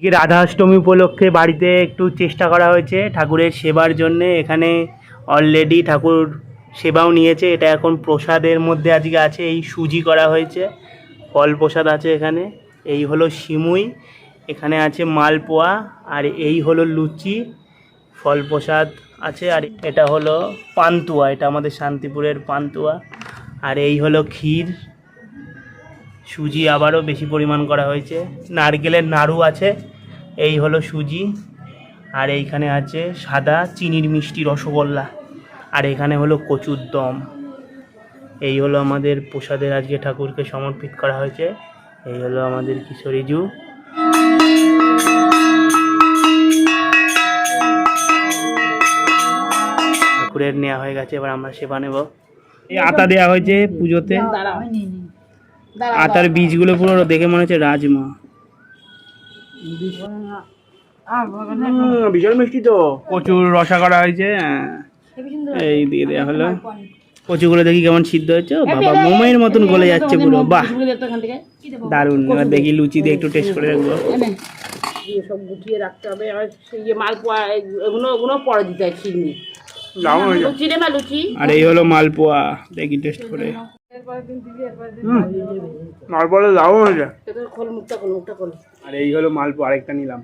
আজকে রাধাষ্টমী উপলক্ষে বাড়িতে একটু চেষ্টা করা হয়েছে ঠাকুরের সেবার জন্যে। এখানে অলরেডি ঠাকুর সেবাও নিয়েছে। এটা এখন প্রসাদের মধ্যে আজকে আছে, এই সুজি করা হয়েছে। ফল প্রসাদ আছে এখানে। এই হলো সিমুই, এখানে আছে মালপোয়া, আর এই হলো লুচি, ফল প্রসাদ আছে। আর এটা হলো পান্তুয়া, এটা আমাদের শান্তিপুরের পান্তুয়া। আর এই হলো ক্ষীর সুজি আবারও বেশি পরিমাণ করা হয়েছে। নারকেলের নাড়ু আছে, এই হলো সুজি। আর এইখানে আছে সাদা চিনির মিষ্টি রসগোল্লা। আর এখানে হলো কচুর দম। এই হলো আমাদের প্রসাদের আজকে ঠাকুরকে সমর্পিত করা হয়েছে। এই হলো আমাদের কিশোরীজু ঠাকুরের নেওয়া হয়ে গেছে, এবার আমরা সেবা নেব। এই আতা দেওয়া হয়েছে পুজোতে। আতার বীজগুলো পুরো দেখে মনে হচ্ছে রাজমা। বিশাল মিষ্টি তো। প্রচুর রসা করা হয়েছে হ্যাঁ। এই দিয়ে দেওয়া হলো। কচুগুলো দেখি কেমন সিদ্ধ হয়েছে বাবা মোমের মতন গলে যাচ্ছে পুরো বাহ। দারুণ এবার দেখি লুচি দিয়ে একটু টেস্ট করে দেখব। দিয়ে সব গুটিয়ে রাখতে হবে আর সেই মালপোয়া এগুলো ওগুলো পরে দিতে হয় চিনি লুচি রে মা লুচি। আর এই হলো মালপোয়া দেখি টেস্ট করে। হয়েছে। মুখটা খোল আর এই হলো মালপোয়া আরেকটা নিলাম।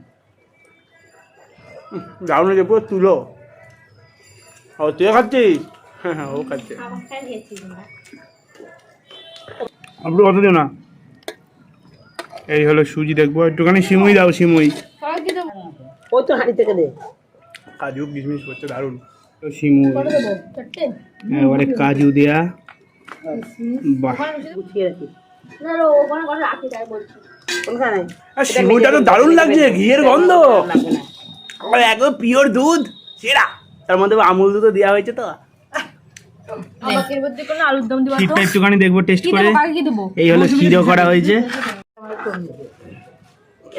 দারুণ হয়েছে পুরো তুলো। ও তুই খাচ্ছিস? হ্যাঁ হ্যাঁ ও খাচ্ছে। আপনি কত দিও না। এই হলো সুজি দেখব একটুখানি সিমুই দাও সিমুই। ওই তো হাঁড়ি থেকে দে। কাজু কিশমিশ করছে দারুণ। তো সিমুই। এবারে কাজু দেয়া। তো দারুণ লাগছে ঘিয়ের গন্ধ। একদম পিওর দুধ সেরা। তার মধ্যে আমুল দুধও দেওয়া হয়েছে তো। ক্ষীরটা একটুখানি দেখব টেস্ট করে। এই হলো ক্ষীরও করা হয়েছে।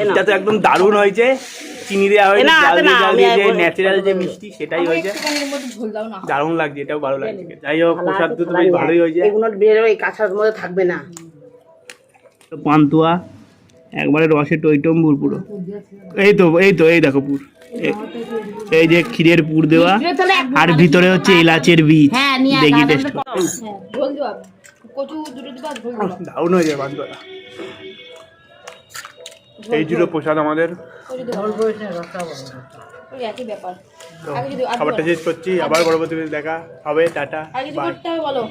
এটা তো একদম দারুণ হয়েছে। চিনি দেওয়া জাল দিয়ে জাল দিয়ে যে ন্যাচারাল যে মিষ্টি সেটাই হয়েছে। দারুণ লাগছে এটাও ভালো লাগছে যাই হোক প্রসাদ তো বেশ ভালোই হয়েছে। এগুলো বেরো এই কাঁচার মধ্যে থাকবে না। তো পান্তুয়া একবারে রসে টইটম্বুর পুরো এই তো এই তো এই দেখো পুর। এই- যে ক্ষীরের পুর দেওয়া আর ভিতরে হচ্ছে এলাচের বীজ। হ্যাঁ, দেখি টেস্ট দাদা, দারুণ হয়েছে পান্তুয়াটা এই ছিল প্রসাদ আমাদের। একই ব্যাপার। তো খাবারটা শেষ করছি আবার পরবর্তী দেখা হবে টাটা বলো।